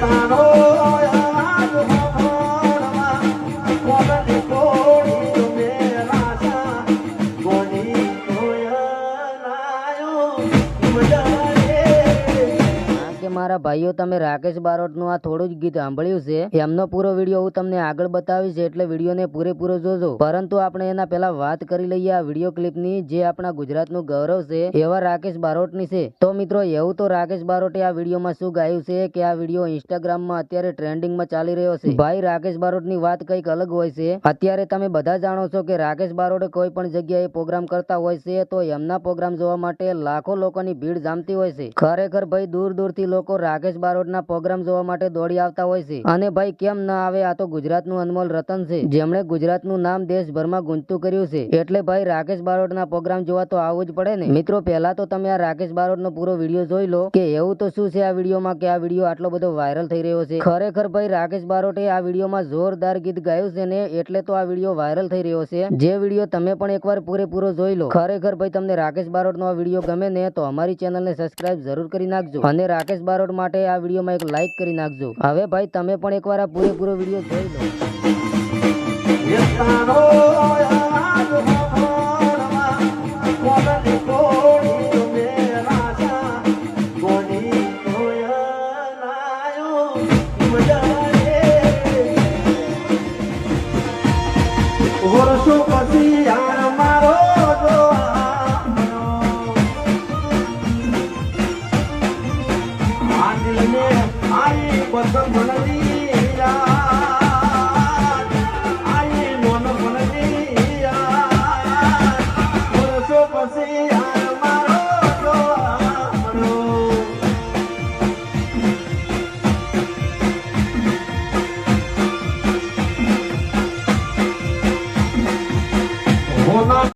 હા કે મારા ભાઈઓ, તમે રાકેશ બારોટનું આ થોડું જ ગીત સાંભળ્યું છે. એમનો પૂરો વીડિયો હું તમને આગળ બતાવીશ, એટલે વિડીયોને પૂરેપૂરો જોજો. પરંતુ આપણે એના પહેલા વાત કરી લઈએ આ વીડિયો ક્લિપની, જે આપણા ગુજરાતનું ગૌરવ છે, એવા રાકેશ બારોટની છે. તો મિત્રો, એવું તો રાકેશ બારોટે આ વિડીયોમાં શું ગાયું છે કે આ વીડિયો ઇન્સ્ટાગ્રામમાં અત્યારે ટ્રેન્ડિંગમાં ચાલી રહ્યો છે. ભાઈ, રાકેશ બારોટની વાત કંઈક અલગ હોય છે. અત્યારે તમે બધા જાણો છો કે રાકેશ બારોટે કોઈ પણ જગ્યાએ પ્રોગ્રામ કરતા હોય છે, તો એમના પ્રોગ્રામ જોવા માટે લાખો લોકોની ભીડ જામતી હોય છે. ખરેખર ભાઈ, દૂર દૂરથી લોકો રાકેશ બારોટના પ્રોગ્રામ જોવા માટે દોડી આવતા હોય છે. અને ભાઈ કેમ ના આવે, આ તો ગુજરાતનું અનમોલ રતન છે. જેમણે ગુજરાતનું નામ દેશભરમાં ગુંજતું કર્યું છે. એટલે ભાઈ રાકેશ બારોટના પ્રોગ્રામ જોવા તો આવવું જ પડે ને. મિત્રો, પહેલા તો તમે આ રાકેશ બારોટનો પૂરો વીડિયો જોઈ લો કે એવું તો શું છે આ વિડીયોમાં કે આ વીડિયો આટલો બધો વાયરલ થઈ રહ્યો છે? ખરેખર ભાઈ રાકેશ બારોટે આ વિડીયોમાં જોરદાર ગીત ગાયું છે ને, એટલે તો આ વીડિયો વાયરલ થઈ રહ્યો છે. જે વીડિયો તમે પણ એકવાર પૂરેપૂરો જોઈ લો. ખરેખર ભાઈ તમને રાકેશ બારોટનો આ વીડિયો ગમે ને, તો અમારી ચેનલને સબસ્ક્રાઇબ જરૂર કરી નાખજો. અને રાકેશ બારોટ માટે આ વિડીયોમાં એક લાઈક કરી નાખજો. હવે ભાઈ, તમે પણ એકવાર આ પૂરેપૂરો વીડિયો જોઈ લો. વર્ષો પછી યાર આ દિલને આઈ પસંદ મળવી